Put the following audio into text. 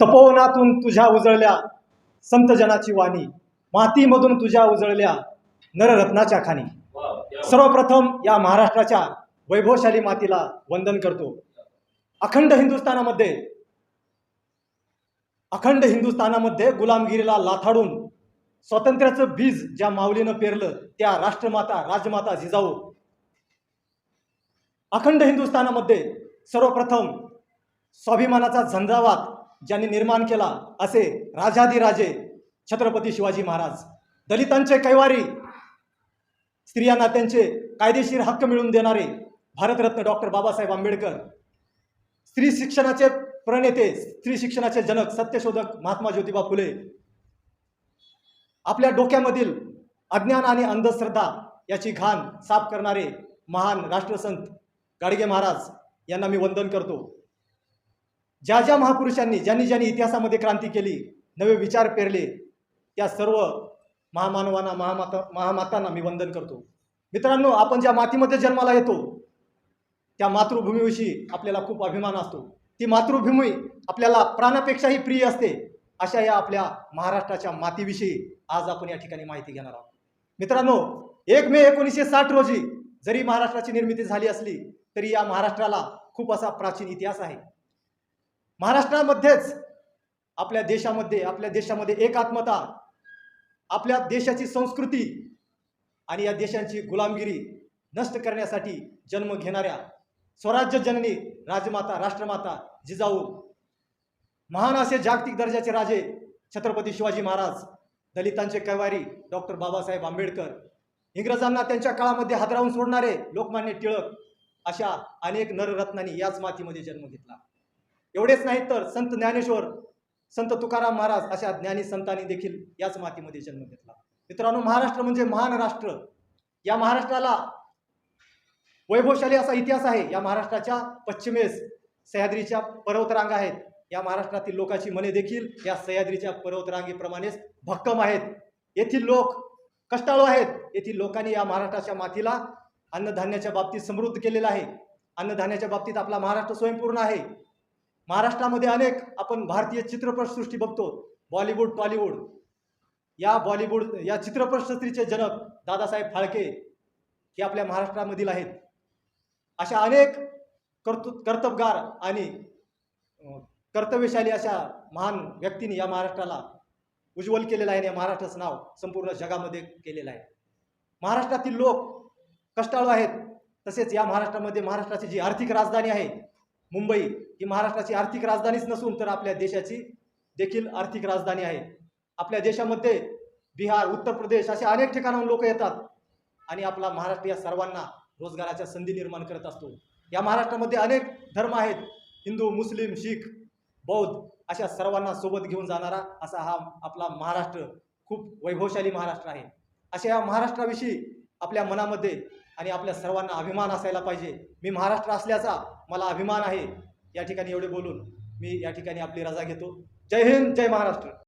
तपोवनातून तुझ्या उजळल्या संतजनाची वाणी मातीमधून तुझ्या उजळल्या नररत्नाच्या खाणी. सर्वप्रथम या महाराष्ट्राच्या वैभवशाली मातीला वंदन करतो. अखंड हिंदुस्थानामध्ये अखंड हिंदुस्थानामध्ये गुलामगिरीला लाथाडून स्वातंत्र्याचं बीज ज्या माऊलीनं पेरलं त्या राष्ट्रमाता राजमाता जिजाऊ. अखंड हिंदुस्थानामध्ये सर्वप्रथम स्वाभिमानाचा झंझावात ज्यांनी निर्माण केला असे राजाधिराजे छत्रपती शिवाजी महाराज. दलितांचे कैवारी स्त्रियांना त्यांचे कायदेशीर हक्क मिळवून देणारे भारतरत्न डॉक्टर बाबासाहेब आंबेडकर. स्त्री शिक्षणाचे प्रणेते स्त्री शिक्षणाचे जनक सत्यशोधक महात्मा ज्योतिबा फुले. आपल्या डोक्यामधील अज्ञान आणि अंधश्रद्धा याची घाण साफ करणारे महान राष्ट्रसंत गाडगे महाराज यांना मी वंदन करतो. ज्या ज्या महापुरुषांनी ज्यांनी ज्यांनी इतिहासामध्ये क्रांती केली नवे विचार पेरले त्या सर्व महामानवांना महामाता महामातांना मी वंदन करतो. मित्रांनो आपण ज्या मातीमध्ये जन्माला येतो त्या मातृभूमीविषयी आपल्याला खूप अभिमान असतो. ती मातृभूमी आपल्याला प्राणापेक्षाही प्रिय असते अशा या आपल्या महाराष्ट्राच्या मातीविषयी आज आपण या ठिकाणी माहिती घेणार आहोत. मित्रांनो एक मे एकोणीसशे साठ रोजी जरी महाराष्ट्राची निर्मिती झाली असली तरी या महाराष्ट्राला खूप असा प्राचीन इतिहास आहे. महाराष्ट्रामध्येच आपल्या देशामध्ये आपल्या देशामध्ये एकात्मता आपल्या देशाची संस्कृती आणि या देशांची गुलामगिरी नष्ट करण्यासाठी जन्म घेणाऱ्या स्वराज्य जननी राजमाता राष्ट्रमाता जिजाऊ महान असे जागतिक दर्जाचे राजे छत्रपती शिवाजी महाराज दलितांचे कैवारी डॉक्टर बाबासाहेब आंबेडकर इंग्रजांना त्यांच्या काळामध्ये हादरावून सोडणारे लोकमान्य टिळक अशा अनेक नररत्नांनी याच मातीमध्ये जन्म घेतला. एवढेच नाही तर संत ज्ञानेश्वर संत तुकाराम महाराज अशा ज्ञानी संतांनी देखील याच मातीमध्ये जन्म घेतला. मित्रांनो महाराष्ट्र म्हणजे महान राष्ट्र. या महाराष्ट्राला वैभवशाली असा इतिहास आहे. या महाराष्ट्राच्या पश्चिमेस सह्याद्रीच्या पर्वतरांगा आहेत. या महाराष्ट्रातील लोकांची मने देखील या सह्याद्रीच्या पर्वतरांगेप्रमाणेच भक्कम आहेत. येथील लोक कष्टाळू आहेत. येथील लोकांनी या महाराष्ट्राच्या मातीला अन्नधान्याच्या बाबतीत समृद्ध केलेलं आहे. अन्नधान्याच्या बाबतीत आपला महाराष्ट्र स्वयंपूर्ण आहे. महाराष्ट्रामध्ये अनेक आपण भारतीय चित्रपटसृष्टी बघतो. Bollywood Tollywood. या बॉलिवूड या चित्रपटसृष्टीचे जनक दादासाहेब फाळके हे आपल्या महाराष्ट्रामधील आहेत. अशा अनेक कर्तु कर्तबगार आणि कर्तव्यशाली अशा महान व्यक्तींनी या महाराष्ट्राला उज्ज्वल केलेलं आहे आणि या महाराष्ट्राचं नाव संपूर्ण जगामध्ये केलेलं आहे. महाराष्ट्रातील लोक कष्टाळू आहेत. तसेच या महाराष्ट्रामध्ये महाराष्ट्राची जी आर्थिक राजधानी आहे मुंबई ही महाराष्ट्राची आर्थिक राजधानीच नसून तर आपल्या देशाची देखील आर्थिक राजधानी आहे. आपल्या देशामध्ये बिहार उत्तर प्रदेश अशा अनेक ठिकाणाहून लोक येतात आणि आपला महाराष्ट्र या सर्वांना रोजगाराच्या संधी निर्माण करत असतो. या महाराष्ट्रामध्ये अनेक धर्म आहेत. हिंदू मुस्लिम शीख बौद्ध अशा सर्वांना सोबत घेऊन जाणारा असा हा आपला महाराष्ट्र खूप वैभवशाली महाराष्ट्र आहे. अशा या महाराष्ट्राविषयी आपल्या मनामध्ये आणि आपल्या सर्वांना अभिमान असायला पाहिजे. मी महाराष्ट्र असल्याचा मला अभिमान आहे. या ठिकाणी एवढे बोलून मी या ठिकाणी आपली रजा घेतो. जय हिंद जय महाराष्ट्र.